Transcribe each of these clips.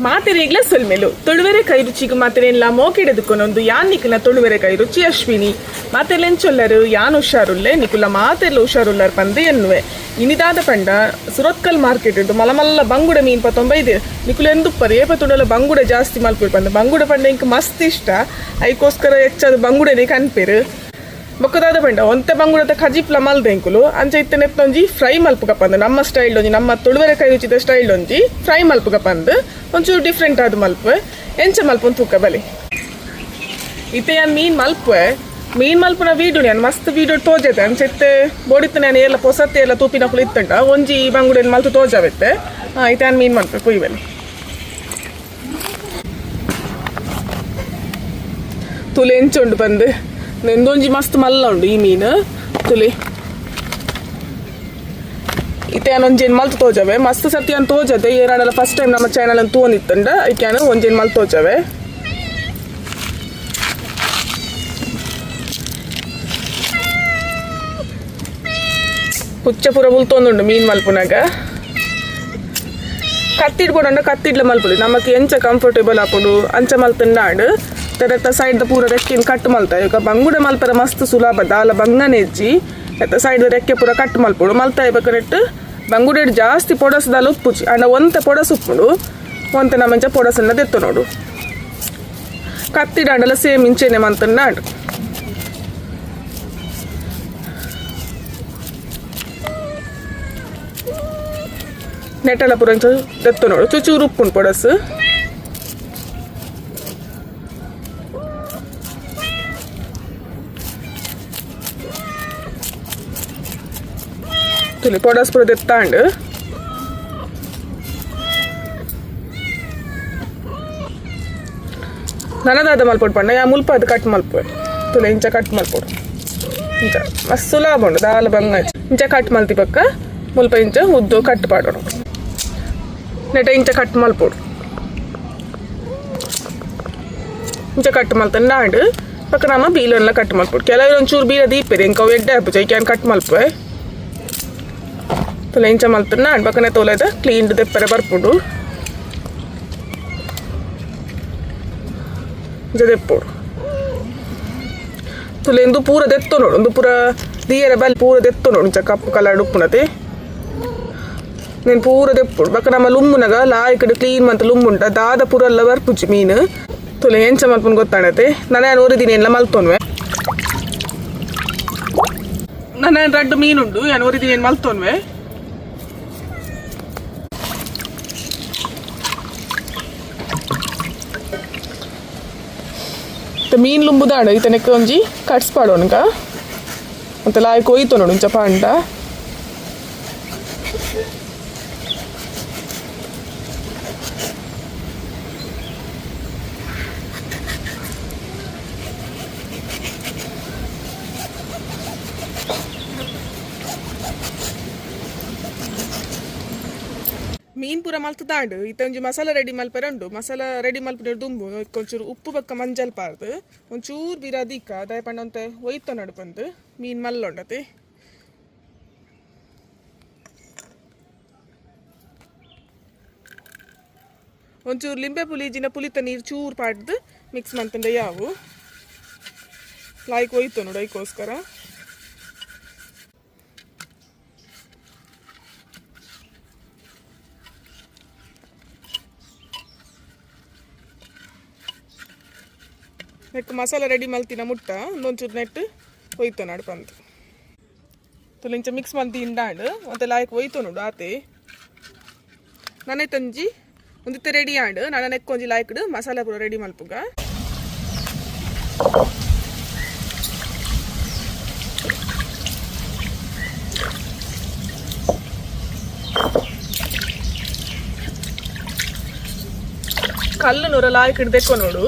ಮಾತೆರೆಗ್ಲ ಸೊಲ್ಮೆಲು. ತೊಳುವೆರೆ ಕೈ ರುಚಿಗೆ ಮಾತೆರೆಲ್ಲ ಮೋಕೆಡೆದುಕೊನೊಂದು ಯಾನ್ ನಿಕ್ಲ ತೊಳುವೆರೆ ಕೈ ರುಚಿ ಅಶ್ವಿನಿ. ಮಾತೆಲೆಂಚೊಲ್ಲರು ಯಾನ್ ಹುಷಾರುಲ್ಲೆ ನಿಕುಲ ಮಾತೆಲ್ಲ ಹುಷಾರುಲ್ಲರ್ ಪಂದೆ ಎನ್ನುವೆ. ಇನಿದಾದ ಪಂಡ ಸುರತ್ಕಲ್ ಮಾರ್ಕೆಟ್ ಉಂಟು, ಮಲಮಲ್ಲ ಬಂಗುಡ ಮೀನ್ ಪತ್ತೊಂಬೈದೆ. ನಿಕುಲ ಎಂದುಪ್ಪರು, ಏಪ ತುಡಲ ಬಂಗುಡ ಜಾಸ್ತಿ ಮಲ್ಪೇರು ಬಂಗುಡ ಪಂಡ ಇಂಕ ಮಸ್ತ್ ಇಷ್ಟ. ಐಕೋಸ್ಕರ ಹೆಚ್ಚಾದ ಬಂಗುಡನೆ ಕನ್ಪೇರು ಬೊಕ್ಕದಾದ ಪಂಡ, ಒಂತೆ ಬಂಗುಡದ ಖಜಿಪ್ಲ ಮಲ್ದೆ ಎಂಕುಲು ಅಂಚ ಇತ್ತೆ ನೆತ್ತೊಂಜಿ ಫ್ರೈ ಮಲ್ಪುಗಪ್ಪ ಪಂದ್. ನಮ್ಮ ಸ್ಟೈಲ್ ಒಂಜಿ ನಮ್ಮ ತುಳುವರೆ ಕೈ ರುಚಿದ ಸ್ಟೈಲ್ ಒಂಜಿ ಫ್ರೈ ಮಲ್ಪುಗಪ್ಪ ಪಂದ್. ಒಂಚೂರು ಡಿಫ್ರೆಂಟ್ ಆದ ಮಲ್ಪು ಎಂಚ ಮಲ್ಪುನ್ ತೂಕ ಬಲಿ. ಇತ್ತೆ ಮೀನ್ ಮಲ್ಪುವೆ. ಮೀನ್ ಮಲ್ಪುನ ವೀಡಿಯೋ ನಾನು, ಮಸ್ತ್ ವೀಡಿಯೋ ತೋಜತೆ. ಅಂಚೆತ್ತೆ ಬೋಡಿತ್ತು ನಾನು, ಎಲ್ಲ ಪೊಸತ್ತೆ ಎಲ್ಲ ತೂಪಿನ ಕುಳು ಇತ್ತಂಡ. ಒಂಜಿ ಬಂಗುಡನ್ ಮಲ್ತು ತೋಜಾವೆತ್ತೆ. ಹಾಂ ಇತ್ತೆ ಯಾನ್ ಮೀನ್ ಮಲ್ಪೆ ಕುಯ್ಬಲಿ ತುಲೆ ಎಂಚುಂಡು ಬಂದು ನೆಂದೊಂಜಿ ಮಸ್ತ್ ಮಲ್ಲ ಉಂಡು ಈ ಮೀನು ತುಲಿ ಇತ್ತೇನು ಒಂಜೇನು ಮಲ್ತು ತೋಜವೆ ಮಸ್ತ್ ಸತಿ ಅಂತ ತೋಜದೆ ಏನಾಡಲ್ಲ ಫಸ್ಟ್ ಟೈಮ್ ನಮ್ಮ ಚಾನಲ್ ಅಂತ ತೋನಿತ್ತಂಡ ಇಕ್ಕೇನು ಒಂಜೇನು ಮಲ್ತು ತೋಜವೆ ಪುಚ್ಚ ಪೂರ ಬುಲ್ತೊಂದುಂಡು ಮೀನ್ ಮಲ್ಪುನಾಗ ಕತ್ತಿಡ್ಬೋಡಂಡ ಕತ್ತಿಡ್ಲ ಮಲ್ಪುಡು ನಮಕ್ ಎಂಚ ಕಂಫರ್ಟೇಬಲ್ ಆಪುಡು ಅಂಚ ಮಲ್ತಂಡಾಂಡ್ ತೆರತ್ತ ಸೈಡ್ ಪೂರ ರೆಕ್ಕಿನ ಕಟ್ ಮಲ್ತ ಈಗ ಬಂಗುಡೆ ಮಲ್ಪರ ಮಸ್ತ್ ಸುಲಭ ದಾಲ ಬಂಗನೆ ಹೆಚ್ಚಿ ಎತ್ತ ಸೈಡ್ ರೆಕ್ಕೆ ಪೂರ ಕಟ್ ಮಲ್ಪುಡು ಮಲ್ತ ಇಬೇಕಾರೆಟ್ಟು ಬಂಗುಡೆ ಜಾಸ್ತಿ ಪೊಡಸದಾಲ ಉಪ್ಪುಚಿ ಅಂಡ ಒಂತೆ ಪೊಡಸ್ ಉಪ್ಪುಡು ಒಂತೆ ನಮ್ಮಂಚ ಪೊಡಸನ್ನ ತೆತ್ತು ನೋಡು ಕತ್ತಿಡಾಂಡಲ ಸೇಮ್ ಇಂಚೆನೆ ಮಂತಂಡಾಂಡ್ ನೆಟ್ಟಲ ಪೂರ ಇಂಚ ತೆತ್ತು ನೋಡು ಚೂಚೂರು ಉಪ್ಪುಂಡು ಪೊಡಸ್ ಪೊಡಸ್ ಪೂರ ತೆತ್ತಾಂಡ್ ನನದಾದ ಮಲ್ಪೊಡು ಪಂಡ ಯಾ ಮುಲ್ಪ ಅದು ಕಟ್ ಮಲ್ಪುವೆ ತುಲೆ ಇಂಚ ಕಟ್ ಮಲ್ಪೊಡು. ಇಂಚ. ಮಸ್ತ್ ಸುಲಭ ಉಂಡು. ದಾಲ ಬಂಗ ಇಂಚ ಕಟ್ ಮಲ್ತಿ ಪಕ್ಕ. ಮುಲ್ಪ ಇಂಚ ಉದ್ದು ಕಟ್ ಪಾಡೋಣ ನೆಟ ಇಂಚ ಕಟ್ ಮಲ್ಪೊಡು. ಇಂಚ ಕಟ್ ಮಲ್ತಂದು ನಾಡು ಪಕ್ಕ ನಮ್ಮ ಬೀಲನ್ಲ ಕಟ್ ಮಲ್ಪೊಡು. ಕೆಲವರು ಒಂಚೂರು ಬೀಲ ದೀಪೆರಿ. ಇಂಕ ಎಡ್ಡೆ ಹಬ್ಬ ಜೈಕ್ಯಾನ್ ಕಟ್ ಮಲ್ಪುವೆ. ತುಲೆ ಇಂಚ ಮಲ್ತಂದು ನಾಡು ಪಕ್ಕನೆ ತೋಲೆದ ಕ್ಲೀನ್ ದೆಪ್ಪರೆ ಬರ್ಪುಡು ಇಂಚ ದೆಪ್ಪೋಡು ತುಲೆ ಇಂದು ಪೂರ ದೆತ್ತೋ ನೋಡು ಒಂದು ಪೂರ ದಿಯರ ಬಲ್ ಪೂರ ದೆತ್ತೋ ನೋಡು ಇಂಚ ಕಪ್ಪು ಕಲರ್ ಉಪ್ಪುನತೆ నేను పూర తెప్పుడు పక్కన ನಮ್ಮ ಲುಮ್ಮುನಗ ಲಾಯ್ಕಡೆ ಕ್ಲೀನ್ ಮಂತ ಲುಮ್ಮುಂಟ ದಾದ ಪೂರ ಎಲ್ಲ ಬರ್ಪುಚ್ಚಿ ಮೀನು ತುಲೆ ಎಂಚ ಮಲ್ಪನ್ ಗೊತ್ತಾಡತೆ ನಾನು ಏನು ಓರಿದ್ದೀನಿ ಎಲ್ಲ ಮಲ್ತೋನ್ವೆ ನನ್ನ ರಡ್ಡು ಮೀನುಂಡು ಏನು ಓರಿದ್ದೀನಿ ಏನು ಮಲ್ತೋನ್ವೆ ಮೀನು ಲುಂಬುದಾಂಡ ಈತನಕ್ಕೆ ಒಂಜಿ ಕಟ್ಸ್ ಪಾಡೋನ್ಕ ಮತ್ತೆ ಲಾಯ್ಕ್ ಹೋಯ್ತು ನೋಡು ಇಂಚ ಪಾಂಡ ಮೀನ್ ದಾಂಡು. ಈತ ಒಂಜಿ ಮಸಾಲ ರೆಡಿ ಮಲ್ಪರೆ ಉಂಡು. ಮಸಾಲ ರೆಡಿ ಮಲ್ಪರೆ ದುಂಬು. ಒಂಚೂರು ಉಪ್ಪು ಬೊಕ್ಕ ಮಂಜಲ್ ಪಾರ್ದು. ಒಂಚೂರು ಬಿರಾದಿಕ್ಕ ದಯ ಪಂಡಂತೆ ಒಯ್ತ ನಡುಪಂದು ಮೀನ್ ಮಲ್ಲೊಂಡತಿ. ಒಂಚೂರು ಲಿಂಬೆ ಪುಲಿ ಜಿನ ಪುಲಿತ ನೀರು ಚೂರು ಪಾಡ್ದು ಮಿಕ್ಸ್ ಮಂತಂಡೆ ಯಾವು. ಲಾಯ್ಕ್ ಒಯ್ತು ನೋಡು ನೆಟ್ ಮಸಾಲ ರೆಡಿ ಮಲ್ತಿನ ಮುಟ್ಟ ಒಂದೊಂಚೂರು ನೆಟ್ ಒಯ್ತು ನಾಡು ಪಂದು. ತುಲಿಂಚ ಮಿಕ್ಸ್ ಮಲ್ತಿ ಇಂಡಾಂಡು ಮತ್ತೆ ಲಾಯಕ್ ಒಯ್ತು ನೋಡು ಆತೆ. ನನ್ನೆ ತಂಜಿ ಒಂದಿತ್ತೆ ರೆಡಿ ಆಂಡು ನಾನು ನೆಕ್ಕೊಂಜಿ ಲಾಯ್ಕಡು ಮಸಾಲ ಪೂರ ರೆಡಿ ಮಲ್ಪುಗ. ಕಲ್ಲು ನೂರ ಲಾಯ್ಕ್ ಹಿಡ್ದೆಕ್ಕೋ ನೋಡು.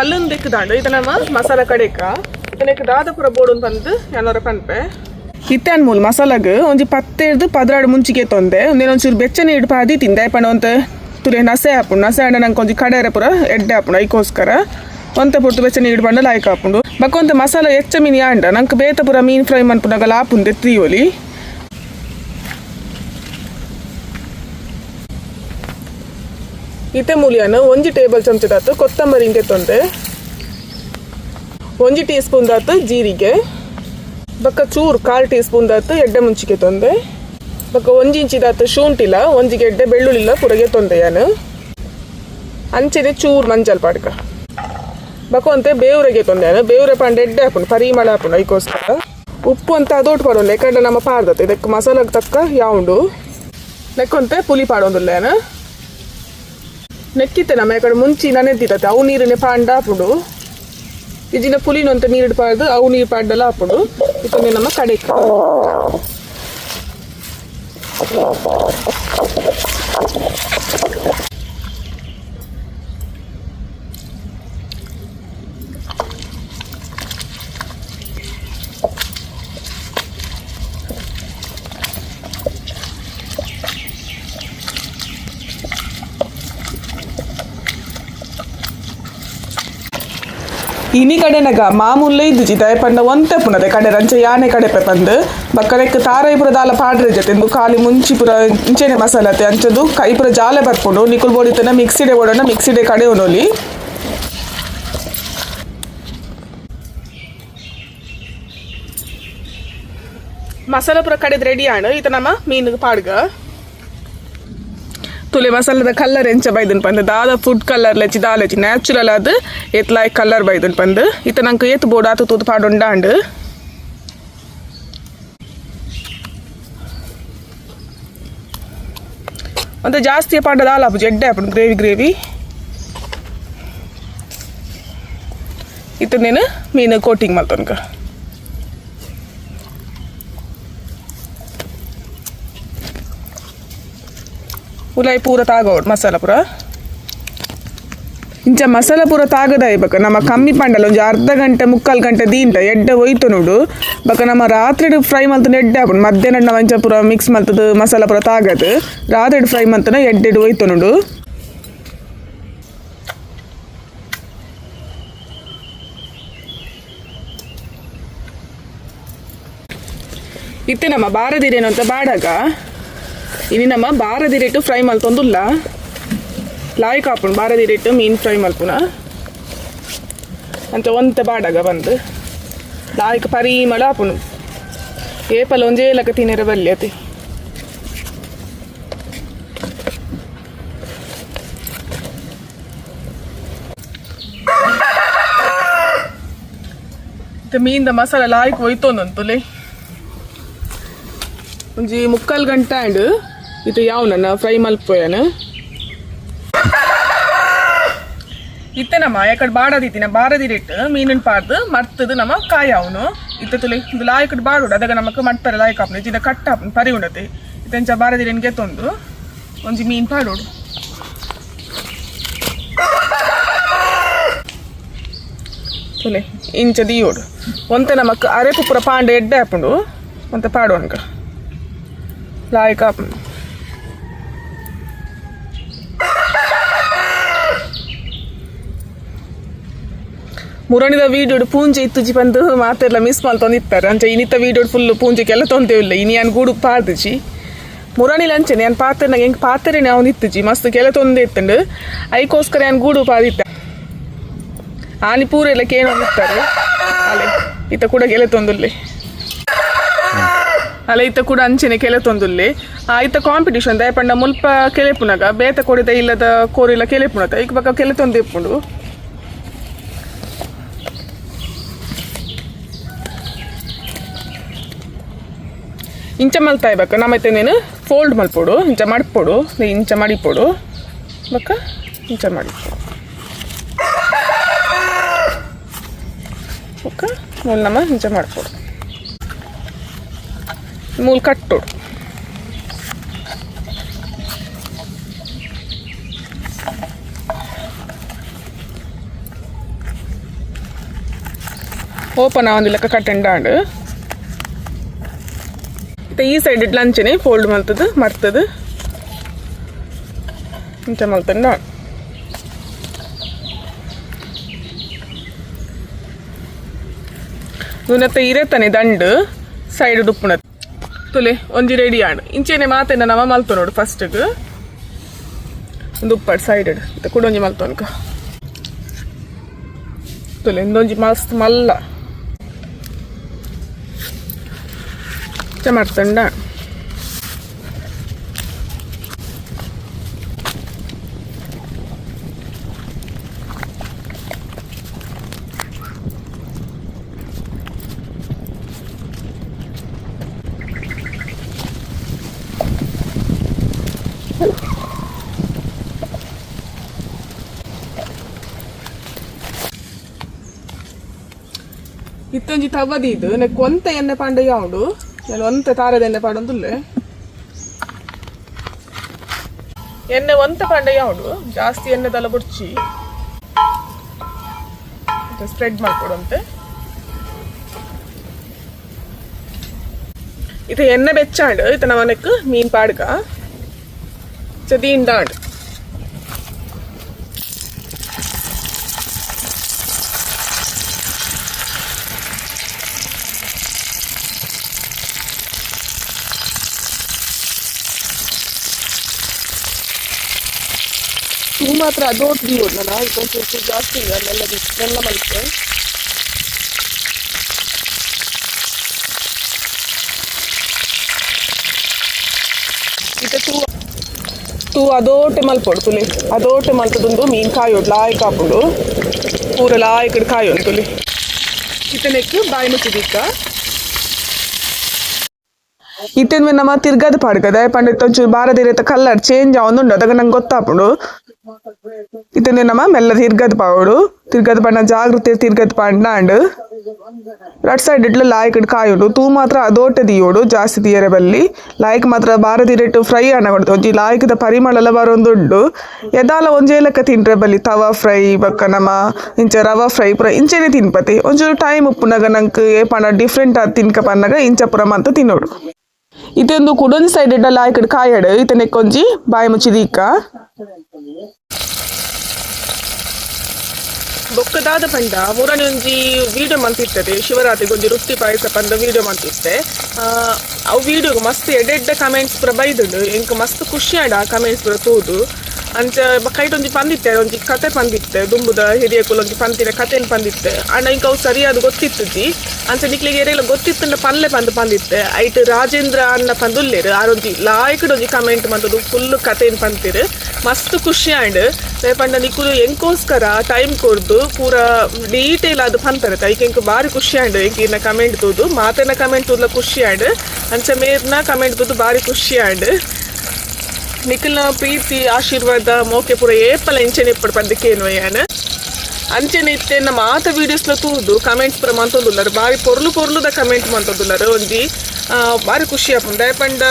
ಕಲ್ಲನ್ ದಿಕ್ಕದಾಂಡು. ಇದು ನಮ್ಮ ಮಸಾಲ ಕಡೆಕ. எனக்கு தாதபுர ಬೋರ್ಡ್ வந்து ಯಾನೋರ ಪನ್ಪೆ ಇತ್ತಾನ್ ಮೂಲ ಮಸಾಲಾಗ ಒಂಜಿ ಪತ್ತೆರ್ದು ಪದ್ರಾಡು ಮುಂಚಿಗೆ ತೊಂದೆ. ಒಂದೇನು ಒಂಚೂರು ಬೆಚ್ಚನೆ ಇಡ್ಪ ಪಾದಿ ತಿಂದೆ. ಪಣ ಒಂತ ತುರೆ ನಸೆ ಹಾಪುಂಡು. ನಸೆ ಆಂಡ ನಂಗೆ ಒಂಜಿ ಕಡೆರ ಪುರ ಎಡ್ಡೆ ಹಾಪುಂಡು ಐಕೋಸ್ಕರ. ಒಂತ ಪುರ್ತು ಬೆಚ್ಚನೆ ಇಡ್ಬಂಡ ಲಾಯ್ಕ ಹಾಪುಂಡು. ಬಕ್ಕೊಂತ ಮಸಾಲ ಎಚ್ಚ ಮೀನು ಆಂಡ ನಂಗೆ ಬೇತ ಪುರ ಮೀನು ಫ್ರೈ ಮನ್ಪುನಾಗ ಲಾಪುಂದೆ ತ್ರೀಯೋಲಿ ಇತ್ತೆ ಮೂಲಿಯನ್ನು ಒಂಜಿ ಟೇಬಲ್ ಚಮಚದಾತು ಕೊತ್ತಂಬರಿ ಹಿಂಗೆ ತೊಂದೆ ಒಂಜಿ ಟೀ ಸ್ಪೂನ್ ದಾತು ಜೀರಿಗೆ ಬಕ್ಕ ಚೂರು ಕಾಲು ಟೀ ಸ್ಪೂನ್ ದಾತು ಎಡ್ಡೆ ಮುಂಚಿಗೆ ತೊಂದೆ ಬಕ್ಕ ಒಂಜಿ ಇಂಚಿದಾತು ಶುಂಠಿಲ ಒಂಜಿ ಗೆಡ್ಡೆ ಬೆಳ್ಳುಳ್ಳಿಲ ಪುರಗೆ ತೊಂದೆ ಯಾನು ಅಂಚೆನೆ ಚೂರು ಮಂಜಲ್ ಪಾಡ್ಕ. ಬಕ್ಕ ಅಂತೆ ಬೇವ್ರೆಗೆ ತೊಂದೆ ಯಾನು ಬೇವ್ರೆ ಪಾಂಡ ಎಡ್ಡೆ ಹಾಕೊಂಡು ಪರಿಮಳ ಹಾಕೊಂಡು ಐಕೋಸ್ಕರ ಉಪ್ಪು ಅಂತ ಅದೋಟ್ ಪಾಡೋಣ ಯಾಕಂದ್ರೆ ನಮ್ಮ ಪಾರ್ದತ್ತೆ ಇದಕ್ಕೆ ಮಸಾಲಾಗ ತಕ್ಕ ಯಾವುದು ಲೆಕ್ಕೊಂತೆ ಪುಲಿ ಪಾಡೋದಿಲ್ಲ ಯಾನು ನೆಕ್ಕಿತ್ತೆ ನಮ್ಮ ಕಡೆ ಮುಂಚಿ ನನೆದ್ದಿರತ್ತೆ ಅವು ನೀರಿನ ಪಾಂಡ ಹಾಪುಡು ಇಜಿನ ಪುಲಿನೊಂತ ನೀರು ಪಾಡ್ದು ಅವು ನೀರು ಪಾಡ್ದೆಲ್ಲ ಹಾಪುಡು ಇದನ್ನೇ ನಮ್ಮ ಕಡೆಕ ಇನಿ ಕಡೆನಗ ಮಾಮೂಲೆ ಇದ್ದುಜಿ ದಯ ಪಂಡ ಒಂತೆ ಪುನದೆ ಕಡೆ ರಂಚ ಯಾನೆ ಕಡೆ ಪೆ ಪಂದು. ಬಕ್ಕಲೆಕ್ ತಾರೈ ಪುರ ದಾಲ ಪಾಡ್ರೆ ಇಂದು ಖಾಲಿ ಮುಂಚಿ ಪುರ ಇಂಚೆನೆ ಮಸಾಲತೆ ಅಂಚದು ಕೈ ಪುರ ಜಾಲೆ ಬರ್ಪುಂಡು. ನಿಕುಲ್ ಬೋಡಿತನ ಮಿಕ್ಸಿಡೆ ಓಡೋಣ, ಮಿಕ್ಸಿಡೆ ಕಡೆ ಒನೋಲಿ ಮಸಾಲ ಪುರ ಕಡೆದು ರೆಡಿ ಆಣ. ಈತ ನಮ್ಮ ಮೀನು ಪಾಡ್ಗ. ತುಲೆ ಮಸಾಲದ ಕಲರ್ ಎಂಚ ಬೈದನ್ ಪಂದ್ ದಾದ ಫುಡ್ ಕಲರ್ ಲೆಚ್ಚಿ ದಾಲೆಚ್ಚಿ ನ್ಯಾಚುರಲ್ ಆದ್ ಏತ್ ಲಾಯ್ ಕಲರ್ ಬೈದನ್ ಪಂದ್ ಇತ್ತ ನಂಗೆ ಏತ್ ಬೋಡ್ ಆತು ತೂತು ಪಾಡೊಂಡಾಂಡ್ ಒಂದು ಜಾಸ್ತಿ ಪಾಡ ದಾಲ ಆಪು ಜಡ್ಡೆ ಆಪುಂಡು ಗ್ರೇವಿ ಗ್ರೇವಿ ಇತ್ತ ನೀನು ಮೀನು ಕೋಟಿಂಗ್ ಮಲ್ತೊನ್ಕ ಉಲಾಯಿ ಪೂರ ತಾಗೋಡು, ಮಸಾಲ ಪೂರ? ಇಂಚ ಮಸಾಲ ಪೂರ ತಾಗದ ಬಕ ನಮ್ಮ ಕಮ್ಮಿ ಪಂಡಲ ಒಂಜಿ ಅರ್ಧ ಗಂಟೆ, ಮುಕ್ಕಾಲು ಗಂಟೆ ದೀಂಟ ಎಡ್ಡೆ ಒಯ್ತು ನೋಡು. ಬಕ ನಮ್ಮ ರಾತ್ರಿ ಫ್ರೈ ಮಲ್ತನ ಎಡ್ಡೆ ಹಾಕೊಂಡು, ಮಧ್ಯಾಹ್ನ ನಾವು ಪೂರ ಮಿಕ್ಸ್ ಮಲ್ತದ ಮಸಾಲ ಪೂರ ತಾಗದು. ರಾತ್ರಿ ಫ್ರೈ ಮಲ್ತನ ಎಡ್ಡೆಡ್ ಒಯ್ತು ನೋಡು. ಇತ್ತೆ ನಮ್ಮ ಬಾರದಿರೇನು ಅಂತ ಬಾಡಾಗ? ಇನಿ ನಮ್ಮ ಬಾರದಿರೇಟು ಫ್ರೈ ಮಲ್ತೊಂದುಲ್ಲ ಲಾಯ್ಕ್ ಬಾರದಿ ಬಾರದಿರೇಟು ಮೀನು ಫ್ರೈ ಮಲ್ಪುನ ಅಂತ ಒಂತ ಬಾಡಾಗ ಬಂದು ಲಾಯ್ಕ್ ಪರಿಮಳ ಆಪುನು ಏಪಲ ಒಂಜೇಲಕ ತಿನ್ನೆರ ಬಲ್ಯತಿ ಮೀನ್ದ ಮಸಾಲ ಲಾಯ್ಕ್ ಒಯ್ತೊಂದಂತುಲೆ ಒಂಜಿ ಮುಕ್ಕಾಲು ಗಂಟೆ ಆಂಡ್. ಇದು ಯಾವ ನನ್ನ ಫ್ರೈ ಮಲ್ಪೋಯನ? ಇತ್ತೆ ನಮ್ಮ ಯಾಕಡೆ ಬಾಡದಿತ್ತಿನ ಬಾರದಿರಿಟ್ಟು ಮೀನನ್ ಪಾರ್ದು ಮರ್ತದು ನಮ್ಮ ಕಾಯ ಅವನು. ಇತ್ತ ತುಲೆ, ಇದು ಲಾಯಕಡೆ ಬಾಡುಡು, ಅದಾಗ ನಮಕ್ ಮಟ್ಪರ ಲಾಯಕ ಹಾಪುನು ಇದ ಕಟ್ಟ ಪರಿ ಉಂಡತಿ. ಇತ್ತಂಚ ಬಾರದಿರಿನ ಗೆತ್ತೊಂದು ಒಂಜಿ ಮೀನ್ ಪಾಡೋಡು. ತುಲೆ, ಇಂಚ ದೀಯೋಡು. ಒಂತೆ ನಮಕ್ ಅರೆ ಪುರ ಪಾಂಡೆ ಎಡ್ಡೆ ಹಾಕೊಂಡು ಒಂತೆ ಪಾಡೋನ್ಕ ಲಾಯ್ಕ್ um, ಮುರಣಿದ ವೀಡಿಯೋಡು ಪೂಂಜೆ ಇತ್ತುಜಿ ಬಂದು ಮಾತೆಲ್ಲ ಮಿಸ್ ಮಲ್ತೊಂದಿತ್ತಾರೆ ಅಂಚ ಇನಿತ ವೀಡಿಯೋಡು ಫುಲ್ ಪೂಂಜೆಗೆಲ್ಲ ತೊಂದೇವಿಲ್ಲ. ಇನಿ ನಾನು ಗೂಡು ಪಾರ್ದಿಜಿ ಮುರಣಿಲ ಲಂಚೆ ನಾನು ಪಾತ್ರೆ ನಂಗೆ ಹೆಂಗೆ ಪಾತ್ರೆ ಅವನು ಇತ್ತುಜಿ. ಮಸ್ತ್ ಕೆಲ ತೊಂದೆ ಇತ್ತಂಡು. ಐಕೋಸ್ಕರ ನಾನು ಗೂಡು ಪಾದಿತ್ತ ಆನಿ ಪೂರ ಎಲ್ಲ ಕೇನೋ ಇತ್ತಾರೆ. ಅಲೆ ಇತ್ತ ಕೂಡ ಗೆಲೆ ತೊಂದುಲ್ಲೆ. ಅಲ್ಲ, ಇತ್ತ ಕೂಡ ಅಂಚಿನ ಕೆಲ ತೊಂದುಲ್ಲಿ. ಆ ಕಾಂಪಿಟೇಷನ್ ದಯಪಂಡ ಮುಲ್ಪ ಕೆಲೆಪುನಗ ಬೇತ ಕೊಡಿದ ಇಲ್ಲದ ಕೋರಿಲ್ಲ ಕೆಲೆಪುನತ ಈಗ ಕೆಲೆ ತೊಂದಿಪ್ಪುಂಡು ಇಂಚ ಮಲ್ತಾ ಇಬ್ಬಕ್ಕ ನಮ್ಮತ್ತೆ ನೀನು ಫೋಲ್ಡ್ ಮಲ್ಪೋಡು, ಇಂಚ ಮಾಡಿಪೋಡು ಇಂಚ ಮಾಡಿಪೋಡು. ಬಕ್ಕ ಇಂಚ ಮಾಡಿ ಮೂಲ್ ನಮ್ಮ ಇಂಚ ಮಾಡ್ಪೋಡು. ಮೂಲ್ ಕಟ್ಟೋಡು ಓಪನ್ ಆವಂದಿಲ್ಲ ಕಟ್ಟಂಡಾಂಡು ಮತ್ತೆ ಈ ಸೈಡ್ ಇಡ್ಲ ಅಂಚೆನೆ ಫೋಲ್ಡ್ ಮಲ್ತದು ಮರ್ತದು ಇಂಚ ಮಲ್ತಂಡ ನುನತ್ತೆ ಇರೆತಾನೆ ದಂಡು ಸೈಡ್ ದುಪ್ಪುಣ ತುಲೆ, ಒಂಜಿ ರೆಡಿ ಆಡ್ ಇಂಚೆನೆ ಮಾತೆನ ನಮ ನೋಡು ಫಸ್ಟ್ಗೆ. ಒಂದು ಉಪ್ಪಡ್ ಸೈಡ್ ಇಟ್ಟು ಕುಡೊಂಜಿ ಮಲ್ತು ಅನ್ಕ. ತುಲೆ ಇಂದೊಂಜಿ ಮಸ್ತ್ ಮಲ್ಲ. ಮಾಡ್ತಂಡ ಇತ್ತೊಂಜಿ ತವದಿದು ನೆಕ್ ಒಂತ ಎಣ್ಣೆ ಪಾಂಡೆ ಯಾವುದು? ನಾನು ಒಂತ ತಾರದ ಎಣ್ಣೆ ಪಾಡೊಂದುಲ್ಲೆ ಎಣ್ಣೆ ಒಂತ ಪಾಂಡ ಯಾವುದು? ಜಾಸ್ತಿ ಎಣ್ಣೆ ದಲ ಬುಡ್ಚಿ. ಸ್ಪ್ರೆಡ್ ಮಾಡ್ಕೊಡಂತೆ. ಇದು ಎಣ್ಣೆ ಬೆಚ್ಚಾಂಡು ಇತ ನವನಕ್ಕೆ ಮೀನ್ ಪಾಡ್ಗ. ಚದೀಂಡಾಂಡು ತೂ ಮಾತ್ರ ಅದೋಟ್ ದಿಯೋದು ನಾನು ಇದೊಂದು ಜಾಸ್ತಿ ಇಲ್ಲ. ಅಲ್ಲೆಲ್ಲ ಎಲ್ಲ ಇತ್ತೆ ತೂ ತೂ ಅದೋಟೆ ಮಲ್ಪೊಡು ತುಲಿ. ಅದೋಟೆ ಮಲ್ತದೊಂದು ಮೀನ್ ಕಾಯೋಡು ಲಾಯ್ ಕಾಪುಡು ಪೂರ ಲಾಯ್ ಕಡೆ ಕಾಯೋಡು ತುಲಿ. ಇತನೆಕ್ಕು ಬಾಯಿ ಮುಚ್ಚಿದಿಕ್ಕ ಇತ್ತಿನ ನಮ್ಮ ತಿರ್ಗದ ಪಾಡ್ಗದ ಪಂಡಿತ್ ಒಂಚೂರು ಬಾರದಿರತ್ತ ಕಲ್ಲರ್ ಚೇಂಜ್ ಆವೊಂದುಂಡು ಅದಾಗ ನಂಗೆ ಗೊತ್ತಾಪುಡು. ಇತ್ತನೆ ನಮ್ಮ ಮೆಲ್ಲ ತಿರ್ಗದ ಪಾವಡು. ತಿರ್ಗದ ಪಂಡ ಜಾಗೃತಿ ತಿರ್ಗದ ಪಂಡಾಂಡ್ ರಟ್ ಸೈಡ್ ಇಟ್ಲ ಲಾಯ್ಕ್ ಕಾಯೋಡು. ತೂ ಮಾತ್ರ ಅದೋಟೆ ದಿಯೋಡು, ಜಾಸ್ತಿ ದಿಯರೆ ಬಲ್ಲಿ. ಲಾಯ್ಕ್ ಮಾತ್ರ ಬಾರದಿರೆಟ್ಟು ಫ್ರೈ ಅನ್ನ ಕೊಡ್ತು ಒಂಜಿ ಲಾಯ್ಕದ ಪರಿಮಳ ಎಲ್ಲ ಬರೊಂದುಂಡು ಎದಾಲ ಒಂಜೇ ತಿನ್ರೆ ಬಲ್ಲಿ ತವಾ ಫ್ರೈ, ಬಕ್ಕ ನಮ್ಮ ಇಂಚ ರವಾ ಫ್ರೈ ಪುರ ಇಂಚೆನೆ ತಿನ್ಪತಿ. ಒಂಚೂರು ಟೈಮ್ ಉಪ್ಪುನಾಗ ನಂಗೆ ಏ ಪಂಡ ಡಿಫ್ರೆಂಟ್ ಆಗಿ ತಿನ್ಕ ಪನ್ನಗ ಇಂಚ ಪುರ ಮಂತ ತಿನ್ನೋಡು. ಇದೊಂದು ಕುಡೊಂದು ಸೈಡ್ ಇಡ್ಡ ಲಾಯ್ಕಡ್ ಕಾಯಡು ಕೊಂಜಿ ಬಾಯಿ ಮುಚ್ಚಿದೀಕ. ಬೊಕ್ಕದಾದ ಪಂಡ ಮೂರನೇ ಒಂಜಿ ವಿಡಿಯೋ ಮಂತಿರ್ತದೆ ಶಿವರಾತ್ರಿಗೆ ಒಂಜಿ ರೊಟ್ಟಿ ಪಾಯಸ ಪಂದ ವಿಡಿಯೋ ಮಂತಿತ್ತೆ. ಆ, ಅವು ವಿಡಿಯೋಗೆ ಮಸ್ತ್ ಎಡೆಡ್ಡ ಕಮೆಂಟ್ಸ್ ಪೂರ ಬೈದುಂಡು ಎಂಕ್ ಮಸ್ತ್ ಖುಷಿ ಆಡ ಕಮೆಂಟ್ಸ್ ಪೂರ ತೂದು. ಅಂಚ ಒಂಜಿ ಪಂದಿತ್ತೆ, ಒಂಜಿ ಕತೆ ಪಂದಿತ್ತೆ, ದುಂಬುದ ಹಿರಿಯಕುಲ್ ಒಂಜಿ ಪಂತಿನ ಕತೆನ್ ಪಂದಿತ್ತೆ. ಅಣ್ಣ ಇಂಕ ಅವು ಸರಿಯಾದ ಗೊತ್ತಿತ್ತುಜಿ. ಅಂಚ ನಿಕ್ಲಿಗೆ ಏರೆಲ್ಲ ಗೊತ್ತಿತ್ತಂಡ ಪಲ್ಲೆ ಪಂದು ಪಂದಿತ್ತೆ. ಐಟ್ ರಾಜೇಂದ್ರ ಅನ್ನ ಪಂದುಲ್ಲೇರು, ಆರೊಂಜಿ ಲಾಯ್ಕಡ್ ಒಂಜಿ ಕಮೆಂಟ್ ಮಂತದು ಫುಲ್ ಕತೆನ್ ಪಂತಿರು ಮಸ್ತ್ ಖುಷಿ ಆಂಡ್ ಪಂಡ ನಿಕುಲು ಎಂಕೋಸ್ಕರ ಟೈಮ್ ಕೊಡ್ದು ಪೂರ ಡೀಟೇಲ್ ಅದು ಪಂತಾರೆ ಐಕೆ ಎಂಕ್ ಬಾರಿ ಖುಷಿ ಆಂಡ್ ಎಂಕಿನ ಕಮೆಂಟ್ ತೂದು, ಮಾತೇನ ಕಮೆಂಟ್ ತೂದ್ಲ ಖುಷಿ ಆಂಡ್, ಅಂಚೆ ಮೇರ್ನ ಕಮೆಂಟ್ ತೂದು ಬಾರಿ ಖುಷಿ ಆಂಡ್. ನಿಖಿಲ್ನ ಪ್ರೀತಿ ಆಶೀರ್ವಾದ ಮೋಕೆ ಪೂರ ಏಪಲ ಎಂಚೆನೆ ಇಪ್ಪಡು ಪಂದಕ್ಕೇನು ಯಾನ ಅಂಚೆನೆ ಇತ್ತೆನ ಮಾತ ವಿಡಿಯೋಸ್ಲ ತೂದು ಕಮೆಂಟ್ಸ್ ಪೂರ ಮಂತೊಂದುಲ್ಲರು ಬಾರಿ ಪೊರ್ಲು ಪೊರ್ಲುದ ಕಮೆಂಟ್ ಮಂತೊಂದುಲ್ಲರು ಒಂಜಿ ಆ, ಬಾರಿ ಖುಷಿ ಆಪುಂಡು ದಯಪಂಡ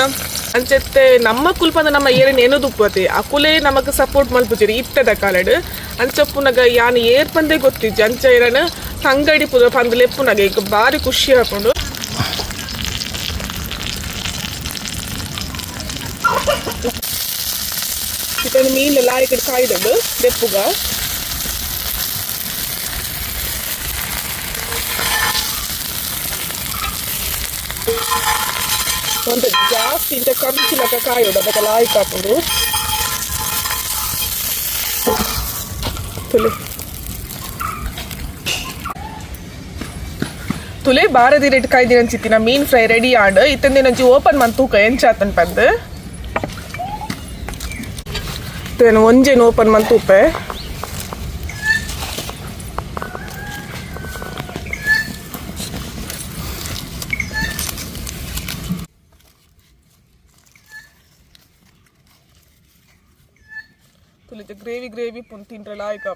ಅಂಚೆತ್ತೆ ನಮ್ಮ ಕುಲ್ಪದ ನಮ್ಮ ಏರಿನ ಏನು ದುಪ್ಪತಿ ಅಕುಲೇ ನಮಕ್ ಸಪೋರ್ಟ್ ಮಲ್ಪುಜಿರಿ ಇತ್ತದ ಕಾಲಡ್ ಅಂಚಪ್ಪುನಗ ಯಾನ್ ಏರ್ ಪಂದೆ ಗೊತ್ತಿಜ್ಜಿ ಅಂಚ ಏರನ ತಂಗಡಿ ಪುದ ಪಂದ್ ಲೆಪ್ಪುನಗ ಈಗ ಬಾರಿ ಖುಷಿ ಆಪುಂಡು ಇದನ್ನು ಮೀನು ಲಾಯಕಡ್ ಕಾಯ್ದಡು ಲೆಪ್ಪುಗ ಒಂದು ಜಾಸ್ತಿ ಇಂತ ಕಂಚಿನಕ ಕಾಯೋದು ಅದಕ್ಕೆ ಲಾಯ್ಕ್ ಹಾಕೊಂಡು ತುಲೆ ತುಲೆ ಬಾರದಿ ರೇಟ್ ಕಾಯ್ದಿನ ಅನ್ಸಿತ್ತಿನ ಮೀನ್ ಫ್ರೈ ರೆಡಿ ಆಡ್ ಇತ್ತಂದಿನ ಒಂಜಿ ಓಪನ್ ಮನ್ ತೂಕ ಎಂಚಾತನ್ ಪಂದ್ ತೇನು ಒಂಜೇನು ಓಪನ್ ಮನ್ ತೂಪೆ ತುಲಿತ ಗ್ರೇವಿ ಗ್ರೇವಿ ಪುನ್ ತಿಂಡ್ರೆ ಲಾಯ್ಕ್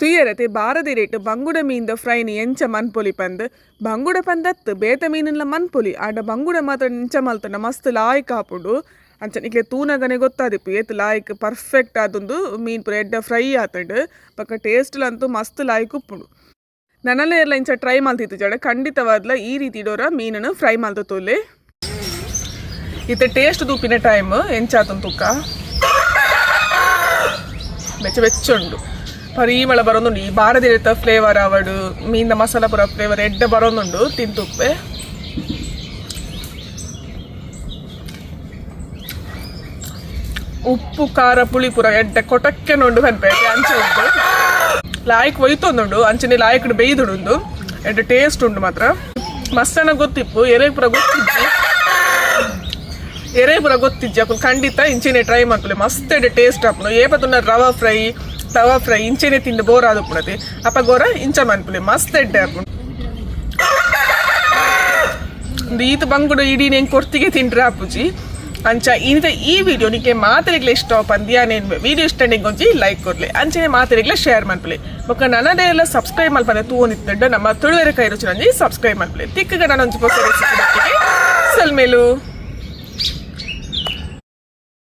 ತುಯ್ಯರತೆ ಬಾರದಿ ರೇಟ್ ಬಂಗುಡ ಮೀನ್ದ ಫ್ರೈ ಎಂಚ ಮನ್ಪೊಲಿ ಪಂದ್ ಬಂಗುಡ ಪಂದತ್ ಬೇತ ಮೀನಿನ ಮನ್ಪೊಲಿ ಆಡ ಬಂಗುಡ ಮಾತ್ರ ಎಂಚ ಮಲ್ತನ ಮಸ್ತ್ ಲಾಯ್ಕ್ ಹಾಪುಡು ತೂನ ತೂನಗನೆ ಗೊತ್ತಾದಿಪ್ಪು ಏತ್ ಲಾಯ್ಕ್ ಪರ್ಫೆಕ್ಟ್ ಆದೊಂದು ಮೀನ್ ಪೂರ ಎಡ್ಡ ಫ್ರೈ ಆತಂಡು ಪಕ್ಕ ಟೇಸ್ಟ್ಲಂತೂ ಮಸ್ತ್ ಲಾಯ್ಕ್ ಉಪ್ಪುಂಡು ನನ್ನಲ್ಲ ಎಲ್ಲ ಇಂಚ ಟ್ರೈ ಮಾಲ್ತಿತ್ತು ಜಡ ಖಂಡಿತವಾದ್ಲ ಈ ರೀತಿ ಇಡೋರ ಮೀನನ್ನು ಫ್ರೈ ಮಾಡ್ತೋಲೆ ಇತ್ತೆ ಟೇಸ್ಟ್ ತೂಪಿನ ಟೈಮ್ ಎಂಚಾತನ್ ತೂಕ ಬೆಚ್ಚ ಬೆಚ್ಚುಂಡು ಪರಿಮಳ ಬರೋದುಂಡು ಈ ಬಾರದಿರತ್ತ ಫ್ಲೇವರ್ ಅವಡು ಮೀನ ಮಸಾಲ ಪುರ ಫ್ಲೇವರ್ ಎಡ್ಡ ಬರೋದುಂಡು ತಿಂತುಪ್ಪೆ ಉಪ್ಪು. ಖಾರ, ಪುಳಿ ಪುರ ಎಡ್ಡ ಕೊಟಕ್ಕೆ ನೋಡು ಕನ್ಪೇಟೆ ಅಂಚೆ ಉಂಟು. ಲಾಯ್ಕ್ ಒಯ್ತೊಂದುಂಡು ಅಂಚನೆ ಲಾಯ್ಕ್ ಬೇಯ್ದುಂಡು ಎಡ್ಡ ಟೇಸ್ಟ್ ಉಂಡು ಮಾತ್ರ. ಮಸ್ತನ ಗೊತ್ತಿಪ್ಪು, ಎರೆ ಪುರ ಗೊತ್ತಿಜ್ಜಿ. ಎರೆ ಪುರ ಗೊತ್ತಿಜ್ಜಿ ಅಪ್ಪು ಖಂಡಿತ ಇಂಚಿನೆ ಟ್ರೈ ಮಾಡ್ತಲೆ ಮಸ್ತ್ ಎಡ್ಡೆ ಟೇಸ್ಟ್ ಅಪ್ಪನು ಏಪತ್ತುನ್ನ ರವಾ ಫ್ರೈ ತವಾ ಫ್ರೈ, ಇಂಚೆನೆ ತಿಂದು ಬೋರ್ ಆದುಪ್ಪುನತಿ ಅಪ್ಪ ಗೋರ ಇಂಚ ಮನ್ಪುಲೆ ಮಸ್ತ್ ಎಡ್ಡೆ ಅಪ್ಪು ಈತ ಬಂಗುಡು ಇಡೀ ನೇನು ಕೊರ್ತಿಗೆ ತಿಂಡ್ರೆ ಅಪ್ಪುಜಿ. ಅಂಚ ಇನಿತ ಈ ವಿಡಿಯೋ ನಿಕ್ಕೆ ಸ್ಟಾಪ್ ಇಷ್ಟ ಪಂದ್ಯಾನೇನ್ ವಿಡಿಯೋ ಇಷ್ಟ ಒಂಜಿ ಲೈಕ್ ಕೊರ್ಲೆ ಅಂಚನೆ ಮಾತರಿಗ್ಲೆ ಶೇರ್ ಮನ್ಪುಲೆ ಬೊಕ್ಕ ನನ್ನದೇ ಎಲ್ಲ ಸಬ್ಸ್ಕ್ರೈಬ್ ಮಲ್ಪನೆ ತೂವನಿತ್ತಂಡು ನಮ್ಮ ತುಳುವೆರೆ ಕೈ ರುಚಿ ನಂಜಿ ಸಬ್ಸ್ಕ್ರೈಬ್ ಮಾಡ್ಪಲೆ ತಿಕ್ಕಗ ನಾನು ಒಂಜಿ ಹೊಸ ರೆಸಿಪಿ ಸಲ್ಮೇಲು.